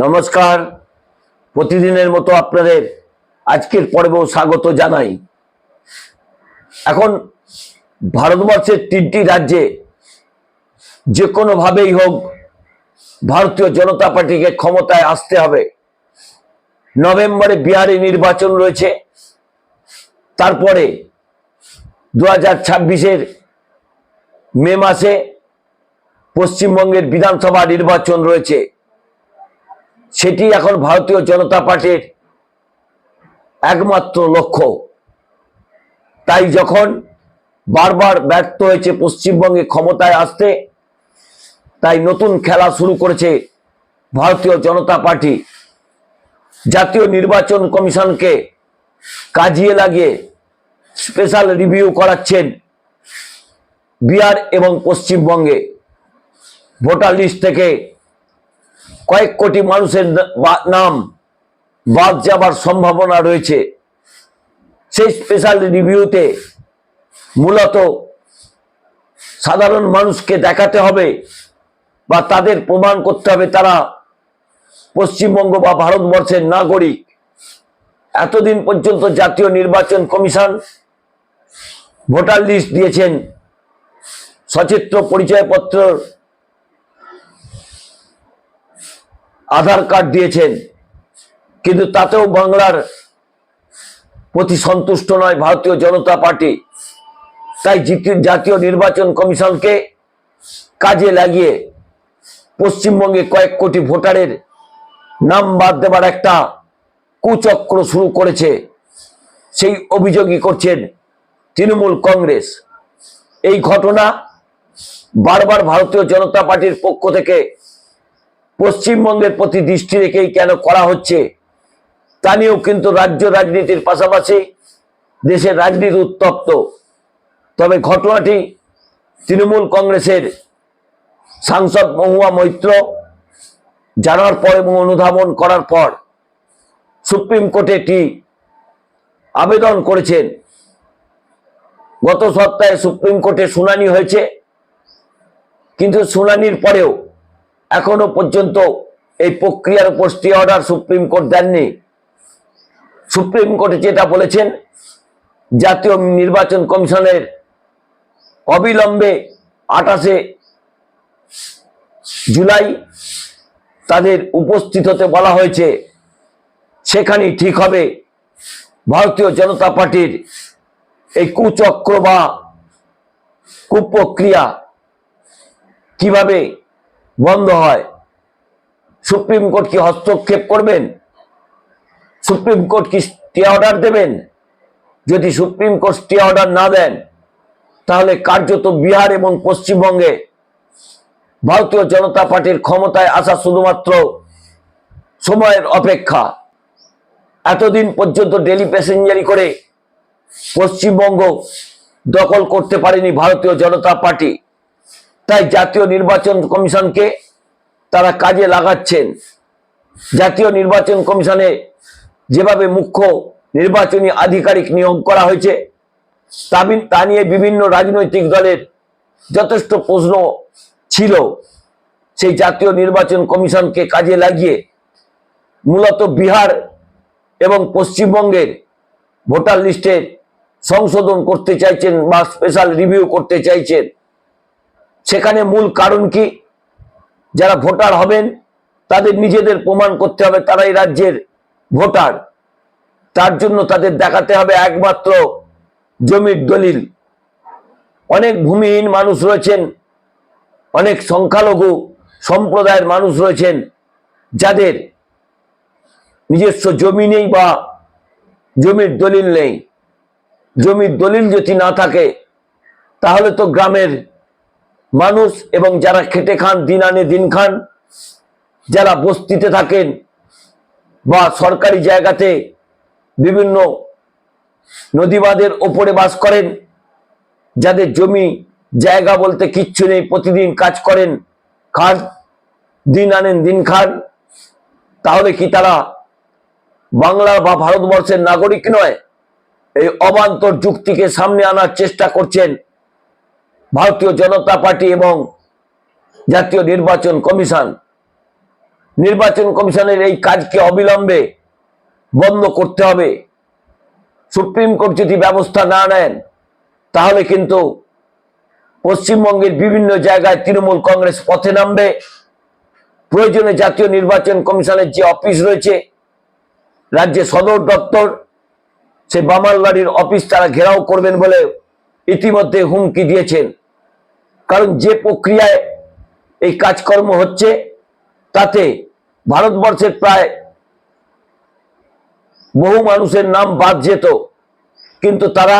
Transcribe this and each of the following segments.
নমস্কার। প্রতিদিনের মতো আপনাদের আজকের পর্বেও স্বাগত জানাই। এখন ভারতবর্ষের তিনটি রাজ্যে যে কোনোভাবেই হোক ভারতীয় জনতা পার্টিকে ক্ষমতায় আসতে হবে। নভেম্বরে বিহারে নির্বাচন রয়েছে। তারপরে দু হাজার ছাব্বিশের মে মাসে পশ্চিমবঙ্গের বিধানসভা নির্বাচন রয়েছে। সেটি এখন ভারতীয় জনতা পার্টির একমাত্র লক্ষ্য। তাই যখন বারবার ব্যর্থ হয়েছে পশ্চিমবঙ্গে ক্ষমতায় আসতে, তাই নতুন খেলা শুরু করেছে ভারতীয় জনতা পার্টি। জাতীয় নির্বাচন কমিশনকে কাজিয়ে লাগিয়ে স্পেশাল রিভিউ করাচ্ছেন বিহার এবং পশ্চিমবঙ্গে। ভোটার লিস্ট থেকে কয়েক কোটি মানুষের নাম বাদ যাবার সম্ভাবনা রয়েছে। সেই স্পেশাল রিভিউতে মূলত সাধারণ মানুষকে দেখাতে হবে বা তাদের প্রমাণ করতে হবে তারা পশ্চিমবঙ্গ বা ভারতবর্ষের নাগরিক। এতদিন পর্যন্ত জাতীয় নির্বাচন কমিশন ভোটার লিস্ট দিয়েছেন। সচিত্র পরিচয়পত্র আধার কার্ড দিয়েছেন। কিন্তু তাতেও বাংলার প্রতি সন্তুষ্ট নয় ভারতীয় জনতা পার্টি। তাই জিতি- জাতীয় নির্বাচন কমিশনকে কাজে লাগিয়ে পশ্চিমবঙ্গে কয়েক কোটি ভোটারের নাম বাদ দেবার একটা কুচক্র শুরু করেছে। সেই অভিযোগই করছেন তৃণমূল কংগ্রেস। এই ঘটনা বারবার ভারতীয় জনতা পার্টির পক্ষ থেকে পশ্চিমবঙ্গের প্রতি দৃষ্টি রেখেই কেন করা হচ্ছে? তা নিয়েও কিন্তু রাজ্য রাজনীতির পাশাপাশি দেশের রাজনীতি উত্তপ্ত। তবে ঘটনাটি তৃণমূল কংগ্রেসের সাংসদ মহুয়া মৈত্র জানার পর এবং অনুধাবন করার পর সুপ্রিম কোর্টে একটি আবেদন করেছেন। গত সপ্তাহে সুপ্রিম কোর্টে শুনানি হয়েছে। কিন্তু শুনানির পরেও এখনও পর্যন্ত এই প্রক্রিয়ার উপর স্টে অর্ডার সুপ্রিম কোর্ট দেননি। সুপ্রিম কোর্টে যেটা বলেছেন, জাতীয় নির্বাচন কমিশনের অবিলম্বে আঠাশে জুলাই তাদের উপস্থিত হতে বলা হয়েছে, সেখানেই ঠিক হবে। ভারতীয় জনতা পার্টির এই কুচক্র বা কুপ্রক্রিয়া কীভাবে বন্ধ হয়। সুপ্রিম কোর্ট কি হস্তক্ষেপ করবেন? সুপ্রিম কোর্ট কি স্টে অর্ডার দেবেন? যদি সুপ্রিম কোর্ট স্টে অর্ডার না দেন, তাহলে কার্যত বিহার এবং পশ্চিমবঙ্গে ভারতীয় জনতা পার্টির ক্ষমতায় আসা শুধুমাত্র সময়ের অপেক্ষা। এতদিন পর্যন্ত ডেলি প্যাসেঞ্জারি করে পশ্চিমবঙ্গ দখল করতে পারেনি ভারতীয় জনতা পার্টি। তাই জাতীয় নির্বাচন কমিশনকে তারা কাজে লাগাচ্ছেন। জাতীয় নির্বাচন কমিশনে যেভাবে মুখ্য নির্বাচনী আধিকারিক নিয়োগ করা হয়েছে, তা নিয়ে বিভিন্ন রাজনৈতিক দলের যথেষ্ট প্রশ্ন ছিল। সেই জাতীয় নির্বাচন কমিশনকে কাজে লাগিয়ে মূলত বিহার এবং পশ্চিমবঙ্গের ভোটার লিস্টের সংশোধন করতে চাইছেন বা স্পেশাল রিভিউ করতে চাইছেন। সেখানে মূল কারণ কি? যারা ভোটার হবেন, তাদের নিজেদের প্রমাণ করতে হবে তারা এই রাজ্যের ভোটার। তার জন্য তাদের দেখাতে হবে একমাত্র জমির দলিল। অনেক ভূমিহীন মানুষ রয়েছেন, অনেক সংখ্যালঘু সম্প্রদায়ের মানুষ রয়েছেন, যাদের নিজস্ব জমি নেই বা জমির দলিল নেই। জমির দলিল যদি না থাকে, তাহলে তো গ্রামের মানুষ এবং যারা খেটে খান, দিন আনে দিন খান, যারা বস্তিতে থাকেন বা সরকারি জায়গাতে বিভিন্ন নদীবাদের ওপরে বাস করেন, যাদের জমি জায়গা বলতে কিচ্ছু নেই, প্রতিদিন কাজ করেন, খান, দিন আনেন দিন খান, তাহলে কি তারা বাংলা বা ভারতবর্ষের নাগরিক নয়? এই অবান্তর যুক্তিকে সামনে আনার চেষ্টা করছেন ভারতীয় জনতা পার্টি এবং জাতীয় নির্বাচন কমিশন। নির্বাচন কমিশনের এই কাজকে অবিলম্বে বন্ধ করতে হবে। সুপ্রিম কোর্ট যদি ব্যবস্থা না নেন, তাহলে কিন্তু পশ্চিমবঙ্গের বিভিন্ন জায়গায় তৃণমূল কংগ্রেস পথে নামবে। প্রয়োজনে জাতীয় নির্বাচন কমিশনের যে অফিস রয়েছে রাজ্যে সদর দপ্তর, সে বামালবাড়ির অফিস তারা ঘেরাও করবেন বলে ইতিমধ্যে হুমকি দিয়েছেন। কারণ যে প্রক্রিয়ায় এই কাজকর্ম হচ্ছে, তাতে ভারতবর্ষের প্রায় বহু মানুষের নাম বাদ যেত কিন্তু তারা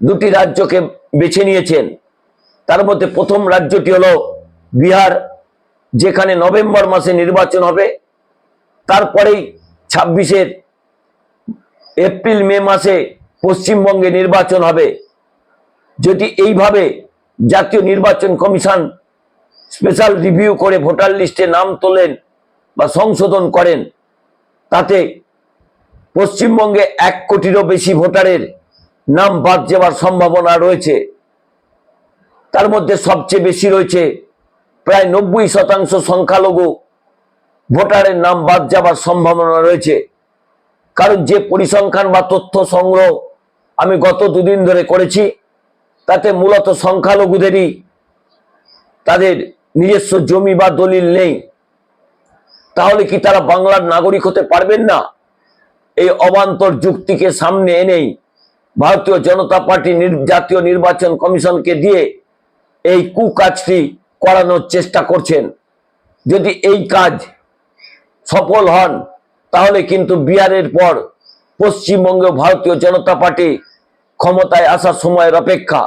দুটি রাজ্যকে বেছে নিয়েছেন। তার মধ্যে প্রথম রাজ্যটি হলো বিহার, যেখানে নভেম্বর মাসে নির্বাচন হবে। তারপরেই ছাব্বিশের এপ্রিল মে মাসে পশ্চিমবঙ্গে নির্বাচন হবে। যদি এইভাবে জাতীয় নির্বাচন কমিশন স্পেশাল রিভিউ করে ভোটার লিস্টে নাম তোলেন বা সংশোধন করেন, তাতে পশ্চিমবঙ্গে এক কোটিরও বেশি ভোটারের নাম বাদ যাওয়ার সম্ভাবনা রয়েছে। তার মধ্যে সবচেয়ে বেশি রয়েছে প্রায় নব্বই শতাংশ সংখ্যালঘু ভোটারের নাম বাদ যাবার সম্ভাবনা রয়েছে। কারণ যে পরিসংখ্যান বা তথ্য সংগ্রহ আমি গত দুদিন ধরে করেছি তাতে মূলত সংখ্যালঘুদেরই তাদের নিজস্ব জমি বা দলিল নেই। তাহলে কি তারা বাংলার নাগরিক হতে পারবেন না? এই অবান্তর যুক্তিকে সামনে এনেই ভারতীয় জনতা পার্টি জাতীয় নির্বাচন কমিশনকে দিয়ে এই কুকাজটি করানোর চেষ্টা করছেন। যদি এই কাজ সফল হন, তাহলে কিন্তু বিহারের পর পশ্চিমবঙ্গে ভারতীয় জনতা পার্টি ক্ষমতায় আসার সময়ের অপেক্ষা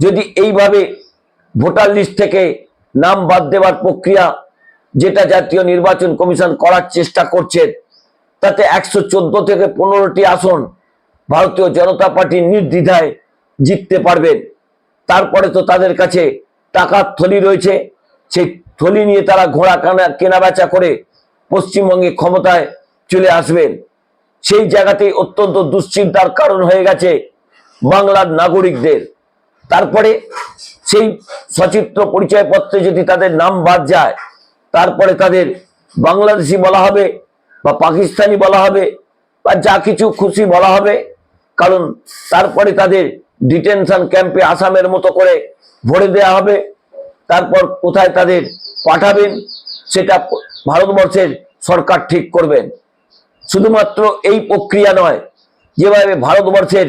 যদি এইভাবে ভোটার লিস্ট থেকে নাম বাদ দেওয়ার প্রক্রিয়া যেটা জাতীয় নির্বাচন কমিশন করার চেষ্টা করছেন তাতে একশো চোদ্দ থেকে পনেরোটি আসন ভারতীয় জনতা পার্টি নির্দ্বিধায় জিততে পারবেন। তারপরে তো তাদের কাছে টাকার থলি রয়েছে, সেই থলি নিয়ে তারা ঘোড়া কানা কেনা বেচা করে পশ্চিমবঙ্গে ক্ষমতায় চলে আসবেন। সেই জায়গাতেই অত্যন্ত দুশ্চিন্তার কারণ হয়ে গেছে বাংলার নাগরিকদের। তারপরে সেই সচিত্র পরিচয়পত্রে যদি তাদের নাম বাদ যায়, তারপরে তাদের বাংলাদেশি বলা হবে বা পাকিস্তানি বলা হবে বা যা কিছু খুশি বলা হবে, কারণ তারপরে তাদের ডিটেনশন ক্যাম্পে আসামের মতো করে ভরে দেওয়া হবে, তারপর কোথায় তাদের পাঠাবেন, সেটা ভারতবর্ষের সরকার ঠিক করবেন। শুধুমাত্র এই প্রক্রিয়া নয়, যেভাবে ভারতবর্ষের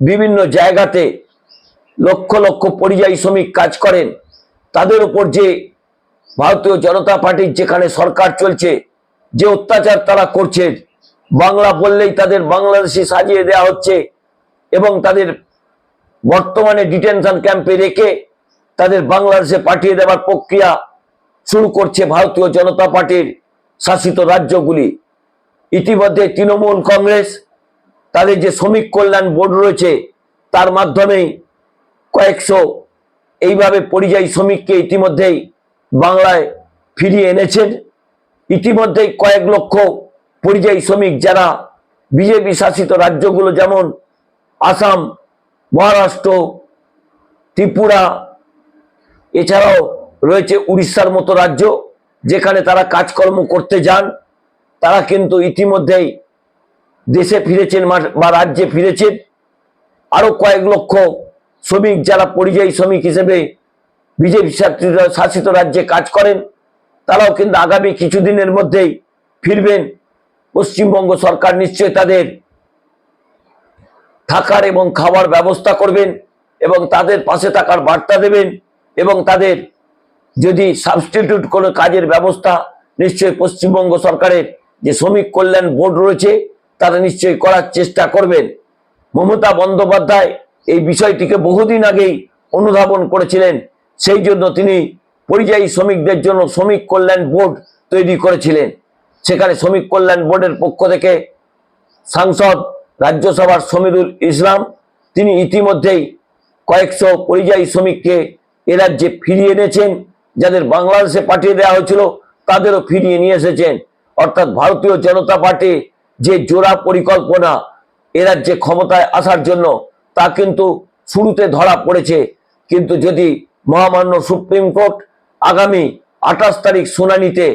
বিভিন্ন জায়গাতে লক্ষ লক্ষ পরিযায়ী শ্রমিক কাজ করেন। তাদের উপর যে ভারতীয় জনতা পার্টির যেখানে সরকার চলছে, যে অত্যাচার তারা করছে, বাংলা বললেই তাদের বাংলাদেশি সাজিয়ে দেওয়া হচ্ছে এবং তাদের বর্তমানে ডিটেনশন ক্যাম্পে রেখে তাদের বাংলাদেশে পাঠিয়ে দেওয়ার প্রক্রিয়া শুরু করছে ভারতীয় জনতা পার্টির শাসিত রাজ্যগুলি। ইতিমধ্যে তৃণমূল কংগ্রেস, তাদের যে শ্রমিক কল্যাণ বোর্ড রয়েছে, তার মাধ্যমেই কয়েকশো এইভাবে পরিযায়ী শ্রমিককে ইতিমধ্যেই বাংলায় ফিরিয়ে এনেছেন। ইতিমধ্যেই কয়েক লক্ষ পরিযায়ী শ্রমিক যারা বিজেপি শাসিত রাজ্যগুলো যেমন আসাম, মহারাষ্ট্র, ত্রিপুরা, এছাড়াও রয়েছে উড়িষ্যার মতো রাজ্য যেখানে তারা কাজকর্ম করতে যান। তারা কিন্তু ইতিমধ্যেই দেশে ফিরেছেন বা রাজ্যে ফিরেছেন। আরও কয়েক লক্ষ শ্রমিক যারা পরিযায়ী শ্রমিক হিসেবে বিজেপি শাসিত- রাজ্যে কাজ করেন, তারাও কিন্তু আগামী কিছুদিনের মধ্যেই ফিরবেন। পশ্চিমবঙ্গ সরকার নিশ্চয় তাদের থাকার এবং খাওয়ার ব্যবস্থা করবেন এবং তাদের পাশে থাকার বার্তা দেবেন এবং তাদের যদি সাবস্টিটিউট কোনো কাজের ব্যবস্থা নিশ্চয়ই পশ্চিমবঙ্গ সরকারের যে শ্রমিক কল্যাণ বোর্ড রয়েছে, তারা নিশ্চয়ই করার চেষ্টা করবেন। মমতা বন্দ্যোপাধ্যায় এই বিষয়টিকে বহুদিন আগেই অনুধাবন করেছিলেন। সেই জন্য তিনি পরিযায়ী শ্রমিকদের জন্য শ্রমিক কল্যাণ বোর্ড তৈরি করেছিলেন। সেখানে শ্রমিক কল্যাণ বোর্ডের পক্ষ থেকে সাংসদ রাজ্যসভার সমীরুল ইসলাম, তিনি ইতিমধ্যেই কয়েকশো পরিযায়ী শ্রমিককে এ রাজ্যে ফিরিয়ে এনেছেন, যাদের বাংলাদেশে পাঠিয়ে দেওয়া হয়েছিল তাদেরও ফিরিয়ে নিয়ে এসেছেন। অর্থাৎ ভারতীয় জনতা পার্টি যে জোড়া পরিকল্পনা এ রাজ্যে ক্ষমতায় আসার জন্য তা কিন্তু শুরুতে ধরা পড়েছে। কিন্তু যদি মহামান্য সুপ্রিম কোর্ট আগামী আঠাশ তারিখ শুনানিতে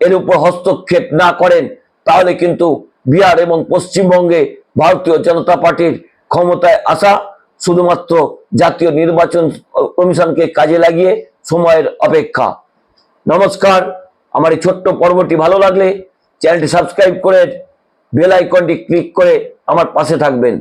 এর উপর হস্তক্ষেপ না করেন, তাহলে কিন্তু বিহার এবং পশ্চিমবঙ্গে ভারতীয় জনতা পার্টির ক্ষমতায় আসা শুধুমাত্র জাতীয় নির্বাচন কমিশনকে কাজে লাগিয়ে সময়ের অপেক্ষা। নমস্কার, আমার এই ছোট্ট পর্বটি ভালো লাগলে চ্যানেলটি সাবস্ক্রাইব করে বেল আইকনটি ক্লিক করে আমার পাশে থাকবেন।